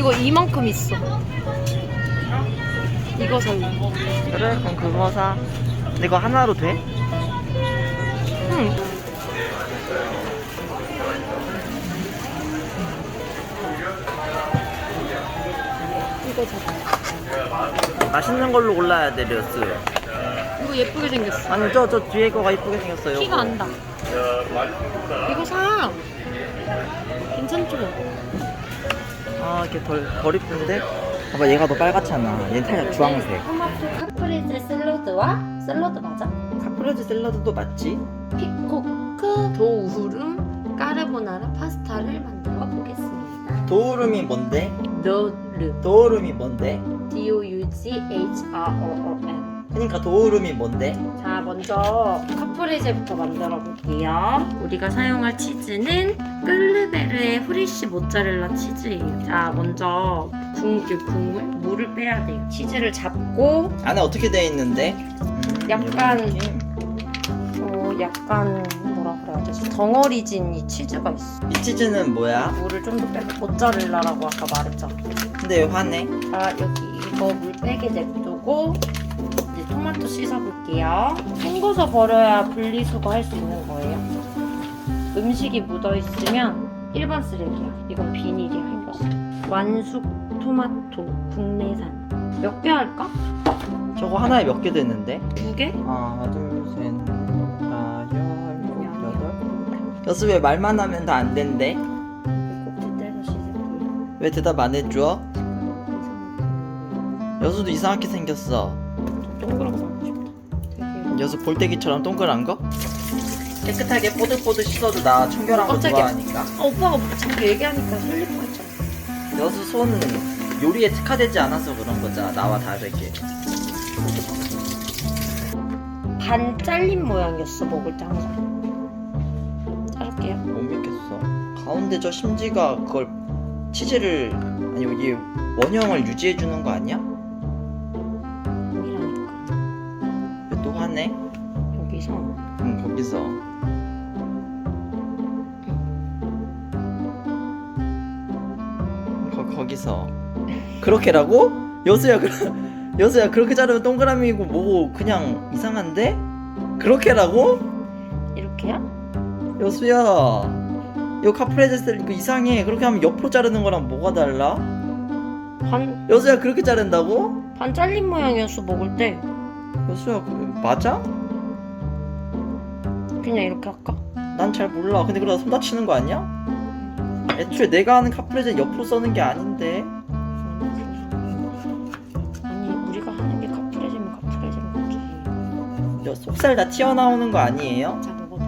이거 이만큼 있어. 이거 살래. 그래 그럼 그거 사 근데 이거 하나로 돼? 응. 이거 잡아. 맛있는 걸로 골라야 돼 려스 이거 예쁘게 생겼어. 아니 저 저 뒤에 거가 이쁘게 생겼어요 키가 안다. 이거 사. 괜찮죠? 아 이렇게 덜, 덜 이쁜데? 봐봐 얘가 더 빨갛잖아 얘는 살짝 주황색 카프레제 샐러드와 샐러드 맞아? 카프레제 샐러드도 맞지? 피코크 도우름 까르보나라 파스타를 만들어 보겠습니다. 도우름이 뭔데? 너르 도우름이 뭔데? D O U G H R O O M 그러니까 도우름이 뭔데? 자 먼저 카프레제부터 만들어 볼게요. 우리가 사용할 치즈는 끌르베르의 후리쉬 모짜렐라 치즈예요. 자 먼저 국, 그 국물 물을 빼야 돼요. 치즈를 잡고 안에 어떻게 돼 있는데? 음, 약간- 이런 느낌? 어 약간 뭐라 그래야 되지? 덩어리진 이 치즈가 있어. 이 치즈는 뭐야? 물을 좀 더 빼고 모짜렐라라고 아까 말했잖아. 근데 왜 화내? 자 여기 이거 물 빼게 냅두고 토마토 씻어볼게요. 헹궈서 버려야 분리수거 할 수 있는 거예요. 음식이 묻어 있으면 일반 쓰레기야. 이건 비닐이야 헹궈서. 완숙 토마토 국내산. 몇 개 할까? 저거 하나에 몇개 되는데? 두 개? 하나 둘 셋 넷, 다섯 일곱 여덟 여수 왜 말만 하면 다 안 된대? 꼭지 떼서 씻을게요. 왜 대답 안 해줘? 여수도 이상하게 생겼어 동그란 거 하고 싶다. 되게 여수 볼때기처럼 동그란 거? 깨끗하게 뽀득뽀득 씻어도 나 청결한 거 깜짝이야. 좋아하니까 아, 오빠가 자꾸 얘기하니까 살릴 거 있잖아. 여수 손은 요리에 특화되지 않아서 그런 거잖아 나와 다르게 반 잘린 모양이었어 먹을 때 항상. 자를게요. 못 믿겠어 가운데 저 심지가 그걸 치즈를 아니 여기 원형을 유지해 주는 거 아니야? 거, 거기서 그렇게라고? 여수야 그 여수야 그렇게 자르면 동그라미고 뭐고 그냥 이상한데? 그렇게라고? 이렇게야? 여수야 이거 카프레제스 이거 이상해 그렇게 하면 옆으로 자르는 거랑 뭐가 달라? 반, 여수야 그렇게 자른다고? 반 잘린 모양이었어 먹을 때. 여수야 그, 맞아? 그냥 이렇게 할까? 난 잘 몰라 근데 그러다 손 다치는 거 아니야? 애초에 내가 하는 카프레제 옆으로 써는 게 아닌데 아니 우리가 하는 게 카프레제면 카프레제인 거지. 저 속살 다 튀어나오는 거 아니에요? 자 먹어봐.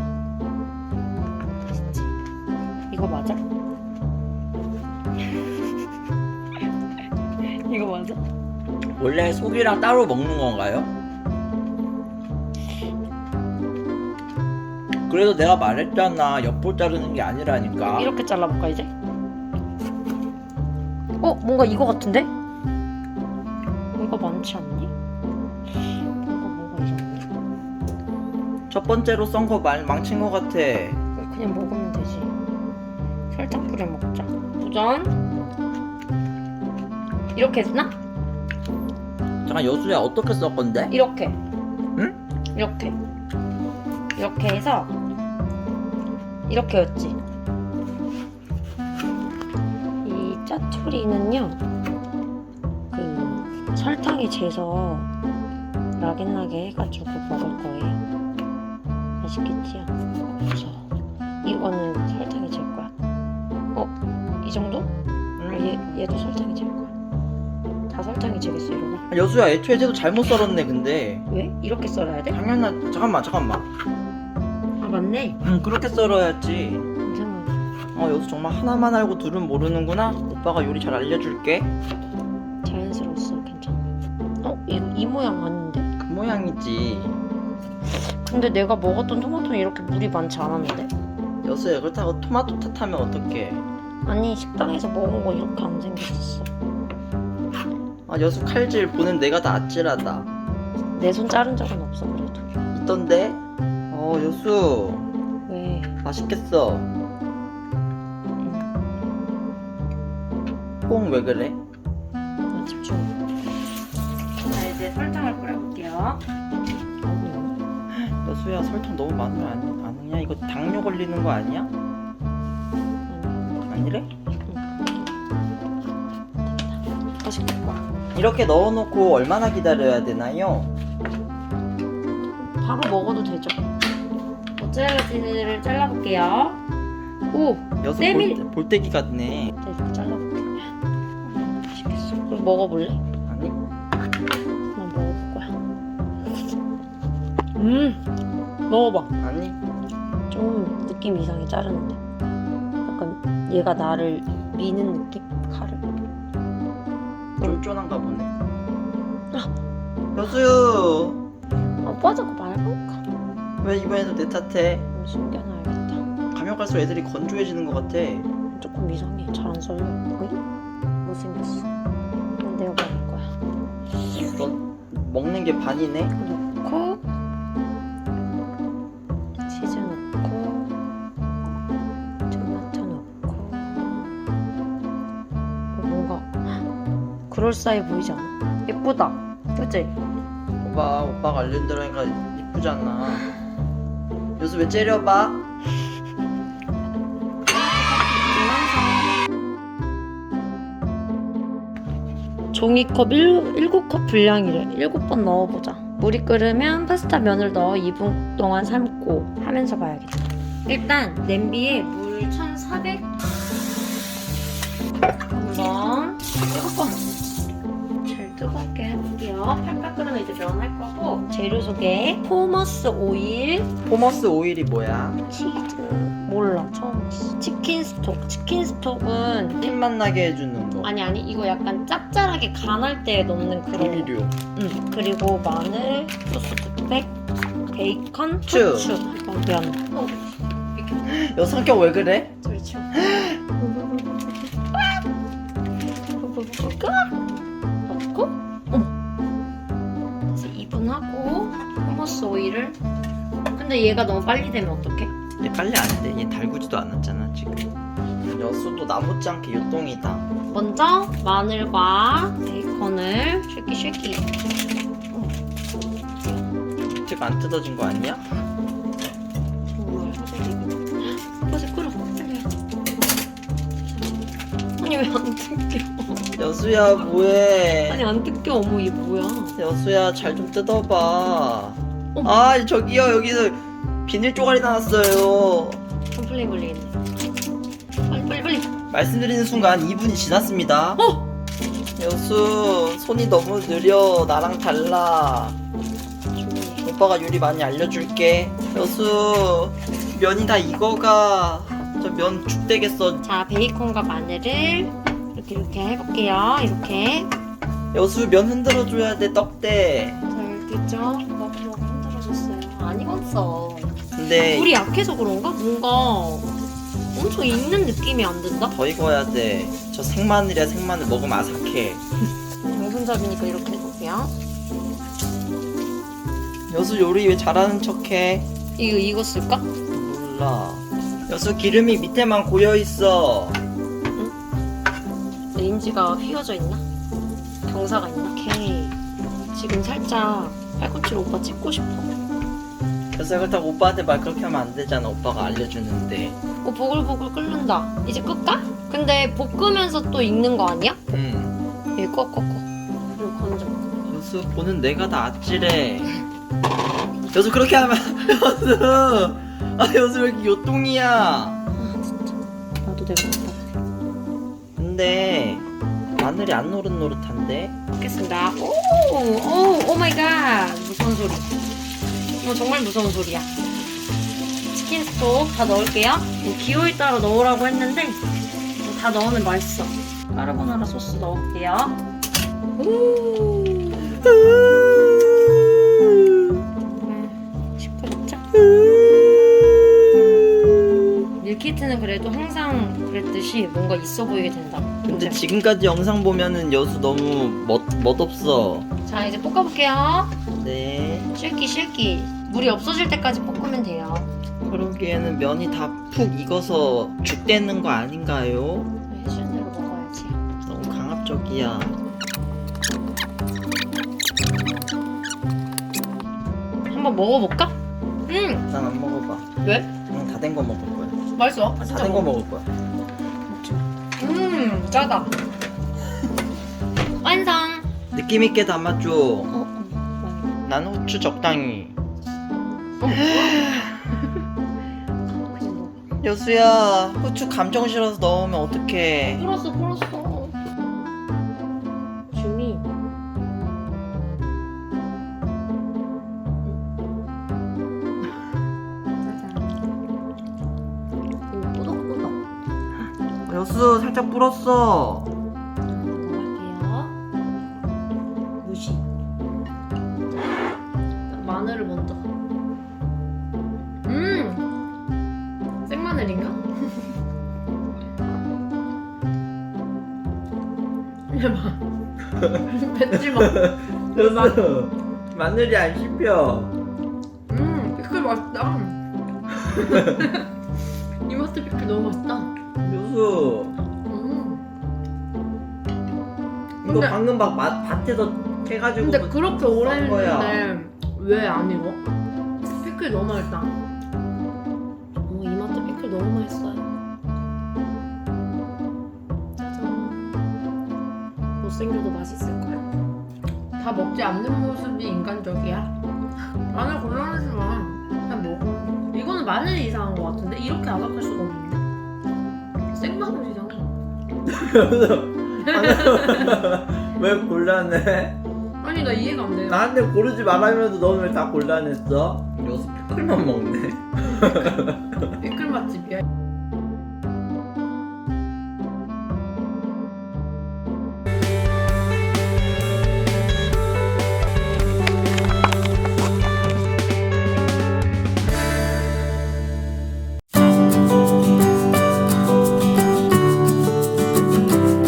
맛있지? 이거 맞아? 이거 맞아? 원래 속이랑 따로 먹는 건가요? 그래도 내가 말했잖아 옆으로 자르는 게 아니라니까 이렇게 잘라볼까 이제? 어 뭔가 이거 같은데? 이거 많지 않니? 뭔가 뭔가 이상해. 첫 번째로 썬 거 망친 거 같아 그냥 먹으면 되지. 설탕 뿌려 먹자. 도전. 이렇게 했나? 잠깐 여수야 어떻게 썰 건데? 이렇게. 응? 이렇게. 이렇게 해서 이렇게였지. 이 짜투리는요. 그 설탕이 재서 나긋나게 해가지고 먹을 거예요. 맛있겠지요? 없어. 이거는 설탕이 질 거야. 어? 이 정도? 아, 얘, 얘도 설탕이 질 거야. 다 설탕이 지겠어 이러나? 아, 여수야 애초에 쟤도 잘못 썰었네 근데 왜? 이렇게 썰어야 돼? 당연하 잠깐만 잠깐만 아 맞네. 응 그렇게 썰어야지 이상하다. 어 여수 정말 하나만 알고 둘은 모르는구나 오빠가 요리 잘 알려줄게 자연스러웠어. 괜찮아. 어? 이, 이 모양 아닌데? 그 모양이지 근데 내가 먹었던 토마토는 이렇게 물이 많지 않았는데? 여수야 그렇다고 토마토 탓하면 어떡해 아니 식당에서 먹은 거 이렇게 안 생겼었어. 아 여수 칼질 보는 내가 다 아찔하다 내 손 자른 적은 없어 그래도. 있던데? 어 여수 왜? 맛있겠어 응. 콩왜 그래? 아, 집중. 자 이제 설탕을 뿌려볼게요. 여수야 설탕 너무 많으면 안, 안 오냐? 이거 당뇨 걸리는 거 아니야? 아니래? 다시 볶아. 이렇게 넣어놓고 얼마나 기다려야 되나요? 바로 먹어도 되죠. 모짜렐라치즈를 잘라볼게요. 오, 여수 쌤이- 볼때, 볼때기 같네 네, 이렇게 잘라볼게. 맛있겠어. 그럼 먹어볼래? 아니? 한번 먹어볼 거야. 음, 먹어봐. 아니? 좀 느낌 이상해 자르는데. 약간 얘가 나를 미는 느낌? 칼을. 쫄쫄한가 보네 여수 오빠 자꾸 말걸까? 왜 이번에도 내 탓해? 숨겨놔야겠다. 가면 갈수록 애들이 건조해지는 것 같아 조금 이상해. 잘안 썰려. 어이? 못생겼어. 이건 내가 먹을 거야. 너 먹는 게 반이네? 넣고 치즈 넣고 토마토 넣고 어, 뭔가 그럴싸해 보이지 않아? 예쁘다. 그치? 오빠 오빠가 알려준 대로 하니까 이쁘잖아 왜 째려봐? 종이컵 1, 7컵 분량이래. 7번 넣어보자. 물이 끓으면 파스타 면을 넣어 2분 동안 삶고 하면서 봐야겠다. 일단 냄비에 물 1400 끓으면 이제 면할 거고 재료 소개 포머스 오일 포머스 오일이 뭐야? 치즈 몰라 처음 봤어 치킨 스톡 치킨 스톡은 힘맛 나게 해주는 거 아니 아니 이거 약간 짭짤하게 간할 때 넣는 그런 거. 조미료 응. 그리고 마늘, 소스 백, 베이컨, 추. 후추. 어, 미안. 어, 이렇게 여 성격 왜 그래? 소리 치워. 후머스 오일을. 근데 얘가 너무 빨리 되면 어떡해? 얘 빨리 안 돼 얘 달구지도 않았잖아 지금 여수도 나 못지않게 요똥이다 먼저 마늘과 베이컨을 쉐키 쉐키. 지금 안 뜯어진 거 아니야? 정말 화제지. 화제 끓어. 빨리. 아니 왜 안 뜯겨? 여수야 뭐해 아니 안 뜯겨. 어머 이게 뭐야? 여수야 잘 좀 뜯어봐 아 저기요 여기서 비닐 쪼가리 나왔어요 컴플레인 걸리겠네. 빨리 빨리 빨리. 말씀드리는 순간 2분이 지났습니다 어! 여수 손이 너무 느려 나랑 달라 조용히. 오빠가 요리 많이 알려줄게 여수 면이 다 익어가 저 면 죽되겠어 자 베이컨과 마늘을 이렇게 이렇게 해볼게요. 이렇게. 여수 면 흔들어줘야 돼 떡대 잘 됐죠? 안 익었어. 근데 불이 약해서 그런가? 뭔가 엄청 익는 느낌이 안 든다? 더 익어야 돼 저 생마늘이야 생마늘 먹으면 아삭해 양손잡이니까 이렇게 해볼게요. 여수 요리 왜 잘하는 척해 이거 익었을까? 몰라 여수 기름이 밑에만 고여 있어 레인지가 휘어져 있나? 경사가 있나? 오케이. 지금 살짝 팔꿈치로 오빠 찍고 싶어. 여수야 그렇다고 오빠한테 말 그렇게 하면 안 되잖아 오빠가 알려주는데 어, 보글보글 끓는다. 이제 끌까? 근데 볶으면서 또 익는 거 아니야? 응얘 꺼, 꺼, 꺼. 그리고 건져. 여수 보는 내가 다 아찔해 여수 그렇게 하면 여수 아 여수 왜 이렇게 요똥이야 아, 진짜. 나도 내가. 근데 마늘이 안 노릇노릇한데 먹겠습니다. 오, 오, 오 마이 갓. 무서운 소리. 이거 정말 무서운 소리야. 치킨 스톡 다 넣을게요. 뭐 기호에 따라 넣으라고 했는데 뭐다 넣으면 맛있어. 까르보나라 소스 넣을게요. 시끄럽죠? 밀키트는 그래도 항상 그랬듯이 뭔가 있어 보이게 된다. 근데? 지금까지 영상 보면은 여수 너무 멋, 멋없어 자 이제 볶아볼게요. 네 쉴기 쉴기 물이 없어질 때까지 볶으면 돼요 그러기에는 면이 다 푹 익어서 죽되는 거 아닌가요? 해준 대로 먹어야지 너무 저기야. 한번 먹어볼까? 음 난 안 먹어봐. 왜? 그냥 다된 거 먹을 거야. 맛있어. 다 된 거 먹을 거야. 음 짜다. 완성. 느낌 있게 담아줘. 어, 어. 난 후추 적당히. 여수야, 후추 감정 실어서 넣으면 어떡해. 풀었어. 줌이. 오 꾸덕꾸덕. 여수 살짝 불었어. 뱉지 마. 여수, 마늘이 안 씹혀. 음, 피클 맛있다. 이마트 피클 너무 맛있다. 여수, 음. 이거 근데- 방금 막 마, 밭에서 캐가지고. 근데 그렇게 오래 싼 거야. 했는데 왜 안 익어? 피클 너무 맛있다. 어, 이마트 피클 너무 맛있어요. 못생겨도 맛있을 거야. 다 먹지 않는 모습이 인간적이야. 마늘 곤란하지 마. 그냥 먹어. 이거는 마늘이 이상한 것 같은데 이렇게 아삭할 수가 없는데. 생마늘이잖아. 왜 곤란해? 아니 나 이해가 안 돼. 나한테 고르지 말라면서 너는 왜 다 곤란했어? 여수 피클만 먹네. 피클 맛집이야.